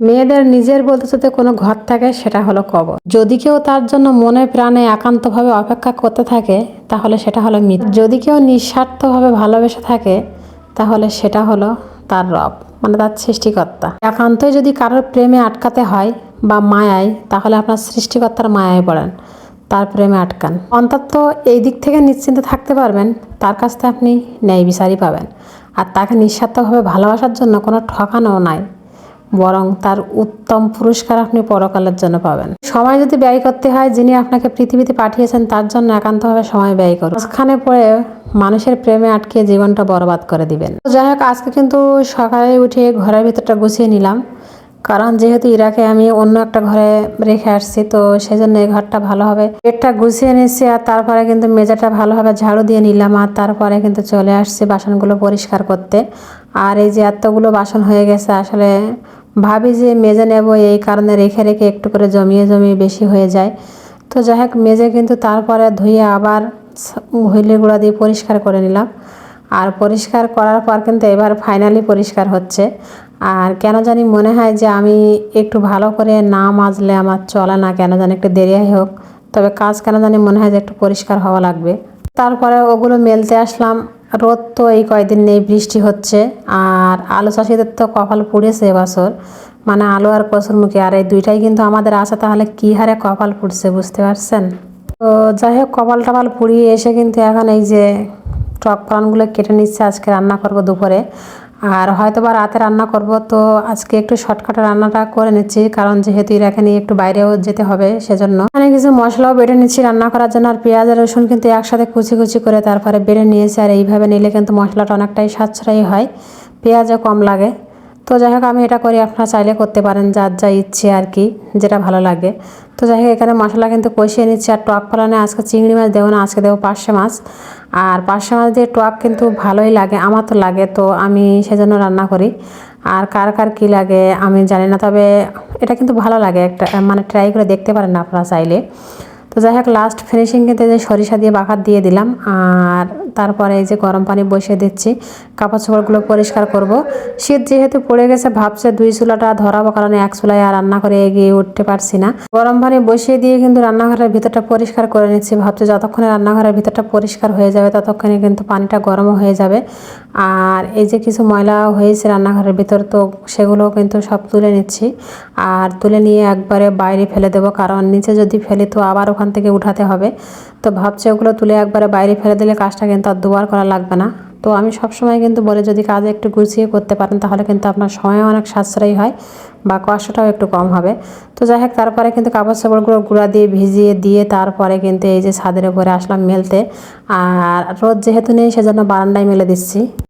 মেয়েদের নিজের বলতে যদি কোনো ঘর থাকে, সেটা হলো কবর। যদি কেউ তার জন্য মনে প্রাণে একান্তভাবে অপেক্ষা করতে থাকে, তাহলে সেটা হলো মিথ যদি কেউ নিঃস্বার্থভাবে ভালোবেসে থাকে, তাহলে সেটা হলো তার রব মানে তার সৃষ্টিকর্তা। একান্তই যদি কারোর প্রেমে আটকাতে হয় বা মায়ায়, তাহলে আপনার সৃষ্টিকর্তার মায়ায় পড়েন, তার প্রেমে আটকান। অন্তত এই দিক থেকে নিশ্চিন্তে থাকতে পারবেন, তার কাছ থেকে আপনি ন্যায় বিচারই পাবেন। আর তাকে নিঃস্বার্থভাবে ভালোবাসার জন্য কোনো ঠকানো নাই। বরং তার উত্তম পুরস্কার আপনি পরকালের জন্য পাবেন। সময় যদি ব্যয় করতে হয়, যিনি আপনাকে পৃথিবীতে পাঠিয়েছেন, তার জন্য একান্তভাবে সময় ব্যয় করুন। মাঝখানে পড়ে মানুষের প্রেমে আটকে জীবনটা বরবাদ করে দিবেন। তো যাই হোক, আজকে কিন্তু সকালে উঠে ঘরের ভিতরটা গুছিয়ে নিলাম। কারণ যেহেতু ইরাকে আমি অন্য একটা ঘরে রেখে আসছি, তো সেজন্য এই ঘরটা ভালো হবে। পেটটা গুছিয়ে নিচ্ছি আর তারপরে কিন্তু মেজাটা ভালোভাবে ঝাড়ু দিয়ে নিলাম আর তারপরে কিন্তু চলে আসছি বাসনগুলো পরিষ্কার করতে। আর এই যে এতগুলো বাসন হয়ে গেছে, আসলে ভাবি যে মেজে নেব, এই কারণে রেখে রেখে একটু করে জমিয়ে জমিয়ে বেশি হয়ে যায়। তো যাই হোক, মেজে কিন্তু তারপরে ধুয়ে আবার হুইলের গুঁড়া দিয়ে পরিষ্কার করে নিলাম। আর পরিষ্কার করার পর কিন্তু এবার ফাইনালি পরিষ্কার হচ্ছে। আর কেন জানি মনে হয় যে আমি একটু ভালো করে না মাজলে আমার চলে না, কেন জানি একটু দেরি হোক। তবে কাজ কেন জানি মনে হয় যে একটু পরিষ্কার হওয়া লাগবে। তারপরে ওগুলো মেলতে আসলাম। রোদ তো এই কয়দিন নেই বৃষ্টি হচ্ছে। আর আলু চাষিদের তো কপাল পুড়েছে এবছর মানে আলু আর কসুরমুখী আর এই দুইটাই কিন্তু আমাদের আছে, তাহলে কী হারে কপাল পুড়ছে বুঝতে পারছেন? তো যাই হোক, কপাল টপাল পুড়িয়ে এসে কিন্তু এখন এই যে টক পানগুলো কেটে নিচ্ছে, আজকে রান্না করব দুপুরে। আর হয়তো বা রাতে রান্না করব, তো আজকে একটু শর্টকাটে রান্নাটা করে নিচ্ছি, কারণ যেহেতু এখানে একটু বাইরেও যেতে হবে সেজন্য। মানে কিছু মশলাও বেটে নিচ্ছি রান্না করার জন্য, আর পেঁয়াজ আর রসুন কিন্তু একসাথে কুচি কুচি করে তারপরে বেড়ে নিয়েছি, আর এইভাবে নিলে কিন্তু মশলাটা অনেকটাই সাশ্রয়ী হয়। পেঁয়াজও কম লাগে। তো যাই হোক, আমি এটা করি, আপনারা চাইলে করতে পারেন, যার যা ইচ্ছে আর কি, যেটা ভালো লাগে। তো যাই হোক, এখানে মশলা কিন্তু কষিয়ে নিচ্ছি, আর টক ফলানে আজকে চিংড়ি মাছ দেবো না, আজকে দেবো পার্শে মাছ। আর পার্শে মাছ দিয়ে টক কিন্তু ভালোই লাগে, আমার তো লাগে, তো আমি সেজন্য রান্না করি। আর কার কার কী লাগে, আমি জানি না, তবে এটা কিন্তু ভালো লাগে, একটা মানে ট্রাই করে দেখতে পারেন না আপনারা চাইলে। তো যাই হোক লাস্ট ফিনিশিং কিন্তু যে সরিষা দিয়ে বাখার দিয়ে দিলাম, আর তারপরে এই যে গরম পানি বসিয়ে দিচ্ছি, কাপড় চোপড়গুলো পরিষ্কার করব। শীত যেহেতু পড়ে গেছে, ভাবছে দুই চুলাটা ধরাবো, কারণ এক চুলায় আর রান্না করে এগিয়ে উঠতে পারছি না। গরম পানি বসিয়ে দিয়ে কিন্তু রান্নাঘরের ভিতরটা পরিষ্কার করে নিচ্ছি, ভাবছে যতক্ষণে রান্নাঘরের ভিতরটা পরিষ্কার হয়ে যাবে, ততক্ষণে কিন্তু পানিটা গরমও হয়ে যাবে। আর এই যে কিছু ময়লা হয়েছে রান্নাঘরের ভিতর, তো সেগুলো কিন্তু সব তুলে নিচ্ছি। আর তুলে নিয়ে একবারে বাইরে ফেলে দেবো, কারণ নিচে যদি ফেলি তো আবার ওখান থেকে উঠাতে হবে। তো ভাবছে ওগুলো তুলে একবারে বাইরে ফেলে দিলে কাজটা কিন্তু আর দুবার করা লাগবে না। তো আমি সবসময় কিন্তু বলে, যদি কাজ একটু গুছিয়ে করতে পারেন, তাহলে কিন্তু আপনার সময় অনেক সাশ্রয়ী হয় বা কষ্টটাও একটু কম হবে। তো যাই হোক, তারপরে কিন্তু কাপড় চাপড়গুলো গুঁড়া দিয়ে, ভিজিয়ে দিয়ে তারপরে কিন্তু এই যে ছাদের উপরে আসলাম মেলতে। আর রোদ যেহেতু নেই, সেজন্য বারান্দায় মেলে দিচ্ছি।